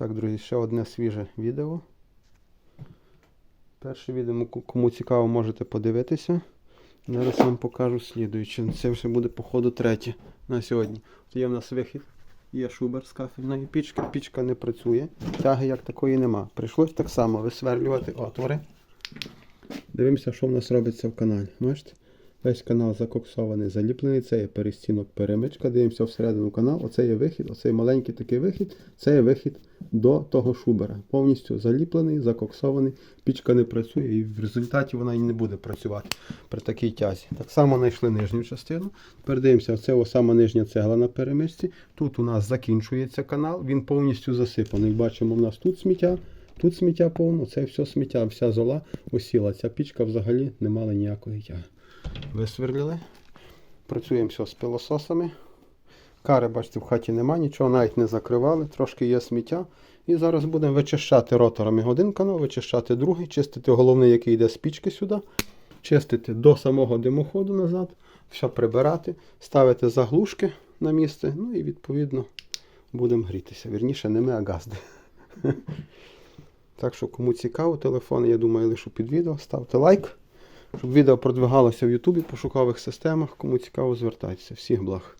Так, друзі, ще одне свіже відео. Перше відео, кому цікаво, можете подивитися. Зараз вам покажу слідуюче. Це вже буде, походу, третє на сьогодні. От є в нас вихід, є шубер з кафельної пічки. Пічка не працює, тяги як такої нема. Прийшлось так само висверлювати отвори. Дивимося, що в нас робиться в каналі. Бачите? Весь канал закоксований, заліплений. Це є перестінок перемичка. Дивимося всередину канал. Оце є вихід, оцей маленький такий вихід. Це є вихід до того шубера. Повністю заліплений, закоксований. Пічка не працює і в результаті вона і не буде працювати при такій тязі. Так само знайшли нижню частину. Тепер дивимося, це сама нижня цегла на перемичці. Тут у нас закінчується канал, він повністю засипаний. Бачимо, у нас тут сміття. Тут сміття повно, це все сміття, вся зола осіла. Ця пічка взагалі не мала ніякої тяги. Висверлили. Працюємо все з пилососами. Кари, бачите, в хаті нема, нічого навіть не закривали, трошки є сміття. І зараз будемо вичищати роторами один канал, вичищати другий, чистити головний, який йде з пічки сюди, чистити до самого димоходу назад, все прибирати, ставити заглушки на місце, ну і відповідно будемо грітися. Вірніше, не ми, а газди. Так що, кому цікаво, телефон, я думаю, лишу під відео. Ставте лайк, щоб відео продвигалося в Ютубі, пошукових системах. Кому цікаво, звертайтеся. Всіх благ.